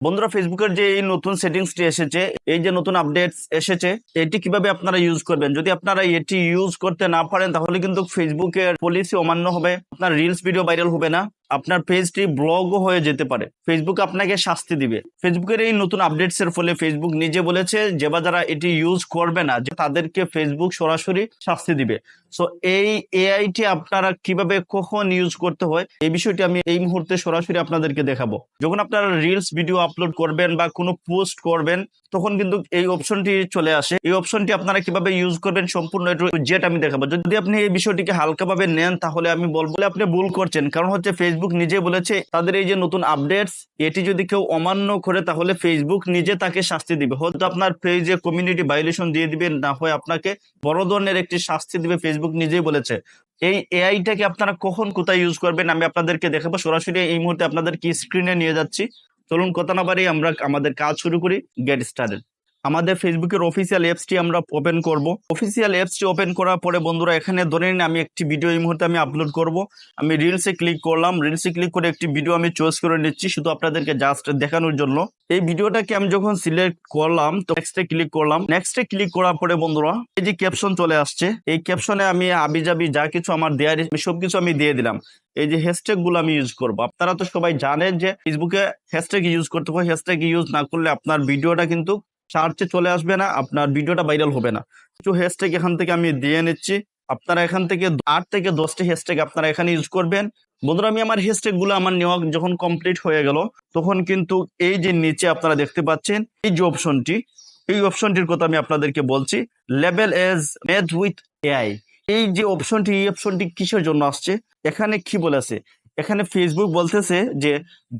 বন্ধুরা ফেসবুকের যে এই নতুন সেটিংসটি এসেছে, এই যে নতুন আপডেটস এসেছে, এটি কীভাবে আপনারা ইউজ করবেন? যদি আপনারা এটি ইউজ করতে না পারেন, তাহলে কিন্তু ফেসবুকের পলিসি অমান্য হবে। আপনার রিলস ভিডিও ভাইরাল হবে না। আপনার পেজটি ব্লগও হয়ে যেতে পারে। ফেসবুক আপনাকে শাস্তি দিবে। ফেসবুকের এই নতুন আপডেটস এর ফলে ফেসবুক নিজে বলেছে যে বা যারা এটি ইউজ করবে না, যে তাদেরকে ফেসবুক সরাসরি শাস্তি দিবে। সো এই এআইটি আপনারা কীভাবে কখন ইউজ করতে হয়, এই বিষয়টি আমি এই মুহূর্তে সরাসরি আপনাদেরকে দেখাবো। যখন আপনারা রিলস ভিডিও আপলোড করবেন বা কোনো পোস্ট করবেন, তখন কিন্তু এই অপশনটি চলে আসে। এই অপশনটি আপনারা কীভাবে ইউজ করবেন সম্পূর্ণ জেট আমি দেখাবো। যদি আপনি এই বিষয়টিকে হালকাভাবে নেন, তাহলে আমি বলব আপনি ভুল করছেন। কারণ হচ্ছে ফেসবুক নিজে বলেছে, তাদের এই যে নতুন আপডেটস এটি যদি কেউ অমান্য করে, তাহলে ফেসবুক নিজে তাকে শাস্তি দিবে। হয়তো আপনার পেজে কমিউনিটি ভাইলেশন দিয়ে দিবে, না হয় আপনাকে বড় ধরনের একটি শাস্তি দিবে ফেসবুক নিজেই বলেছে। এই এআইটাকে আপনারা কখন, কোথায় ইউজ করবেন, আমি আপনাদেরকে দেখাবো। সরাসরি এই মুহূর্তে আপনাদের কি স্ক্রিনে নিয়ে যাচ্ছি। চলুন কথা না বাড়িয়ে আমরা আমাদের কাজ শুরু করি গেট স্টার্টেড আমাদের ফেসবুকের অফিসিয়াল অ্যাপসটি আমরা ওপেন করব। অফিসিয়াল অ্যাপসটি ওপেন করার পরে বন্ধুরা, এখানে ধরে নিন আমি একটি ভিডিও এই মুহূর্তে আমি আপলোড করব। আমি রিলসে ক্লিক করলাম রিলসে ক্লিক করে একটি ভিডিও আমি চয়েস করে নিচ্ছি, শুধু আপনাদেরকে জাস্ট দেখানোর জন্য। এই ভিডিওটাকে আমি যখন সিলেক্ট করলাম, তো নেক্সটে ক্লিক করলাম। নেক্সটে ক্লিক করার পরে বন্ধুরা, এই যে ক্যাপশন চলে আসছে, এই ক্যাপশনে আমি আবিজাবি যা কিছু আমার দেয়ার সবকিছু আমি দিয়ে দিলাম। এই যে হ্যাশট্যাগগুলো আমি ইউজ করব। আপনারা তো সবাই জানেন যে ফেসবুকে হ্যাশট্যাগ ইউজ করতে হবে হ্যাশট্যাগ ইউজ না করলে আপনার ভিডিওটা কিন্তু সার্চে চলে আসবে না, আপনার ভিডিওটা ভাইরাল হবে না। কিছু হ্যাশট্যাগ এখান থেকে আমি দিয়ে নিচ্ছি। আপনারা এখান থেকে আট থেকে দশটি হ্যাশট্যাগ আপনারা এখানে ইউজ করবেন। বন্ধুরা, আমি আমার হ্যাশট্যাগগুলো আমার নেওয়া যখন কমপ্লিট হয়ে গেল, তখন কিন্তু এই যে নিচে আপনারা দেখতে পাচ্ছেন, এই যে অপশনটি এই অপশনটির কথা আমি আপনাদেরকে বলছি লেভেল এজ মেড উইথ এআই এই যে অপশনটি এই অপশনটি কিসের জন্য আসছে? এখানে কি বলেছে? এখানে ফেসবুক বলতেছে যে,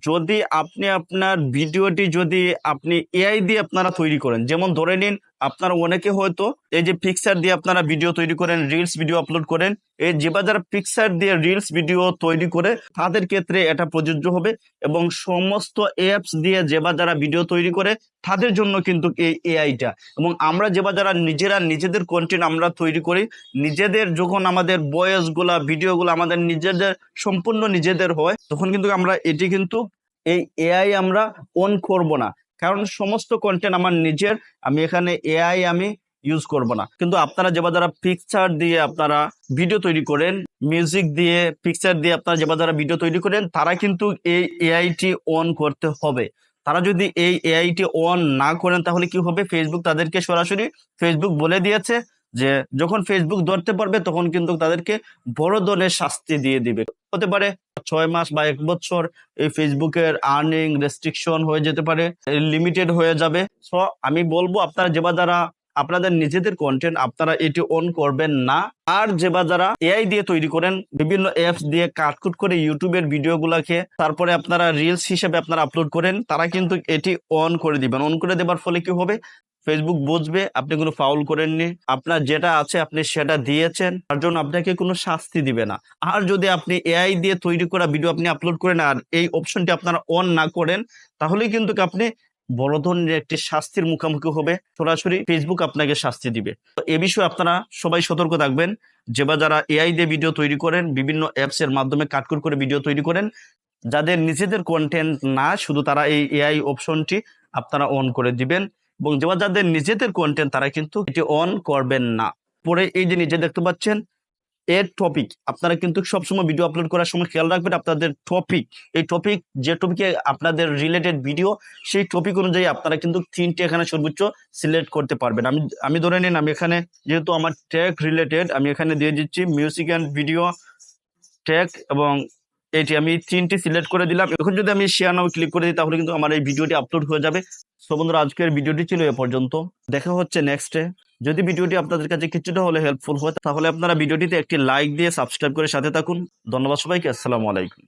যদি আপনি আপনার ভিডিওটি যদি আপনি এআই দিয়ে আপনারা তৈরি করেন, যেমন ধরে নিন আপনারা অনেকে হয়তো এই যে পিকচার দিয়ে আপনারা ভিডিও তৈরি করেন রিলস ভিডিও আপলোড করেন, এই যে বা যারা পিকচার দিয়ে রিলস ভিডিও তৈরি করে তাদের ক্ষেত্রে এটা প্রযোজ্য হবে এবং সমস্ত অ্যাপস দিয়ে যে বা যারা ভিডিও তৈরি করে তাদের জন্য কিন্তু এই এআইটা এবং আমরা যে বা যারা নিজেরা নিজেদের কন্টেন্ট আমরা তৈরি করি, নিজেদের যখন আমাদের বয়েসগুলা ভিডিওগুলো আমাদের নিজেদের, সম্পূর্ণ নিজেদের হয়, তখন কিন্তু আমরা এটি কিন্তু এই এআই আমরা অন করব না। কারণ সমস্ত কন্টেন্ট আমার নিজের, আমি এখানে এআই আমি ইউজ করব না। কিন্তু আপনারা যেবার যারা পিকচার দিয়ে আপনারা ভিডিও তৈরি করেন মিউজিক দিয়ে পিকচার দিয়ে আপনারা যেবার যারা ভিডিও তৈরি করেন, তারা কিন্তু এই এআইটি অন করতে হবে। তারা যদি এই এআইটি অন না করেন, তাহলে কি হবে? ফেসবুক তাদেরকে সরাসরি ফেসবুক বলে দিয়েছে। যে যখন ফেসবুক ধরতে পারবে, তখন কিন্তু তাদেরকে বড় ধরনের শাস্তি দিয়ে দিবে। হতে পারে ছয় মাস বা এক বছর এই ফেসবুকের আর্নিং রেস্ট্রিকশন হয়ে যেতে পারে লিমিটেড হয়ে যাবে। সো আমি বলব আপনারা যে বা যারা আপনাদের নিজেদের কন্টেন্ট আপনারা এটি অন করবেন না, আর যে বা যারা এআই দিয়ে তৈরি করেন, বিভিন্ন অ্যাপস দিয়ে কাটকুট করে ইউটিউবের ভিডিও গুলাকে তারপরে আপনারা রিলস হিসেবে আপনারা আপলোড করেন, তারা কিন্তু এটি অন করে দিবেন। অন করে দেবার ফলে কি হবে? ফেসবুক বুঝবে, আপনি কোনো ফাউল করেননি। আপনার যেটা আছে, আপনি সেটা দিয়েছেন। তার জন্য আপনাকে কোনো শাস্তি দিবে না। আর যদি আপনি এআই দিয়ে তৈরি করা ভিডিও আপনি আপলোড করেন আর এই অপশনটি আপনারা অন না করেন তাহলে কিন্তু আপনি বড় ধরনের একটি শাস্তির মুখোমুখি হবে। সরাসরি ফেসবুক আপনাকে শাস্তি দিবে। তো এ বিষয়ে আপনারা সবাই সতর্ক থাকবেন। যে বা যারা এআই দিয়ে ভিডিও তৈরি করেন, বিভিন্ন অ্যাপস এর মাধ্যমে কাটকুট করে ভিডিও তৈরি করেন, যাদের নিজেদের কন্টেন্ট না, শুধু তারা এই এআই অপশনটি আপনারা অন করে দিবেন। এবং যে যাদের নিজেদের কন্টেন্ট তারা কিন্তু এটি অন করবেন না। পরে এই যে নিজে দেখতে পাচ্ছেন, এর টপিক আপনারা কিন্তু সবসময় ভিডিও আপলোড করার সময় খেয়াল রাখবেন আপনাদের টপিক এই টপিক যে টপিকে আপনাদের রিলেটেড ভিডিও সেই টপিক অনুযায়ী আপনারা কিন্তু তিনটে এখানে সর্বোচ্চ সিলেক্ট করতে পারবেন। আমি আমি ধরে নিন, আমি এখানে যেহেতু আমার ট্যাগ রিলেটেড আমি এখানে দিয়ে দিচ্ছি মিউজিক অ্যান্ড ভিডিও ট্যাগ এবং এটি আমি তিনটি সিলেক্ট করে দিলাম। এখন যদি আমি শেয়ার নাও ক্লিক করে দিই, তাহলে কিন্তু আমার এই ভিডিওটি আপলোড হয়ে যাবে। সো বন্ধুরা, আজকের ভিডিওটি ছিল এ পর্যন্ত। দেখা হচ্ছে নেক্সটে যদি ভিডিওটি আপনাদের কাছে কিছুটা হলে হেল্পফুল হয়, তাহলে আপনারা ভিডিওটিতে একটি লাইক দিয়ে সাবস্ক্রাইব করে সাথে থাকুন। ধন্যবাদ সবাইকে। আসসালামু আলাইকুম।